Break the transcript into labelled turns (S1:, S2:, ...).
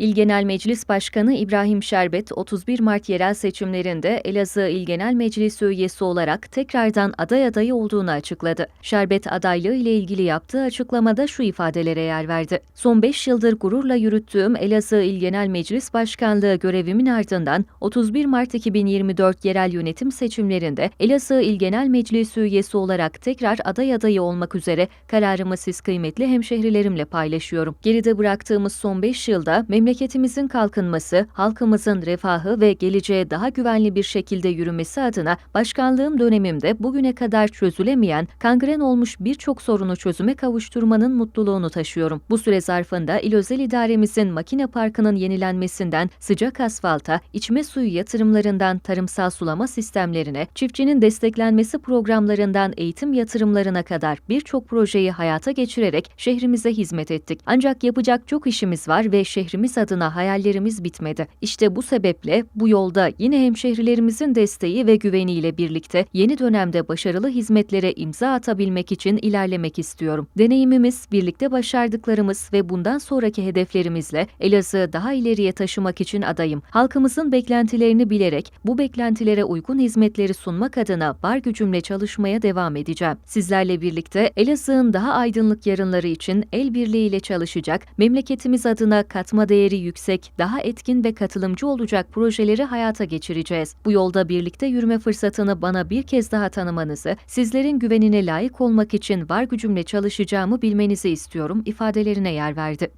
S1: İl Genel Meclis Başkanı İbrahim Şerbet, 31 Mart yerel seçimlerinde Elazığ İl Genel Meclisi üyesi olarak tekrardan aday adayı olduğunu açıkladı. Şerbet adaylığı ile ilgili yaptığı açıklamada şu ifadelere yer verdi. Son 5 yıldır gururla yürüttüğüm Elazığ İl Genel Meclis Başkanlığı görevimin ardından 31 Mart 2024 yerel yönetim seçimlerinde Elazığ İl Genel Meclisi üyesi olarak tekrar aday adayı olmak üzere kararımı siz kıymetli hemşehrilerimle paylaşıyorum. Geride bıraktığımız son 5 yılda memleketimizin kalkınması, halkımızın refahı ve geleceğe daha güvenli bir şekilde yürümesi adına başkanlığım dönemimde bugüne kadar çözülemeyen, kangren olmuş birçok sorunu çözüme kavuşturmanın mutluluğunu taşıyorum. Bu süre zarfında il özel idaremizin makine parkının yenilenmesinden sıcak asfalta, içme suyu yatırımlarından tarımsal sulama sistemlerine, çiftçinin desteklenmesi programlarından eğitim yatırımlarına kadar birçok projeyi hayata geçirerek şehrimize hizmet ettik. Ancak yapacak çok işimiz var ve şehrimiz adına hayallerimiz bitmedi. İşte bu sebeple bu yolda yine hemşehrilerimizin desteği ve güveniyle birlikte yeni dönemde başarılı hizmetlere imza atabilmek için ilerlemek istiyorum. Deneyimimiz, birlikte başardıklarımız ve bundan sonraki hedeflerimizle Elazığ'ı daha ileriye taşımak için adayım. Halkımızın beklentilerini bilerek bu beklentilere uygun hizmetleri sunmak adına var gücümle çalışmaya devam edeceğim. Sizlerle birlikte Elazığ'ın daha aydınlık yarınları için el birliğiyle çalışacak, memleketimiz adına katma değeri yüksek, daha etkin ve katılımcı olacak projeleri hayata geçireceğiz. Bu yolda birlikte yürüme fırsatını bana bir kez daha tanımanızı, sizlerin güvenine layık olmak için var gücümle çalışacağımı bilmenizi istiyorum ifadelerine yer verdi.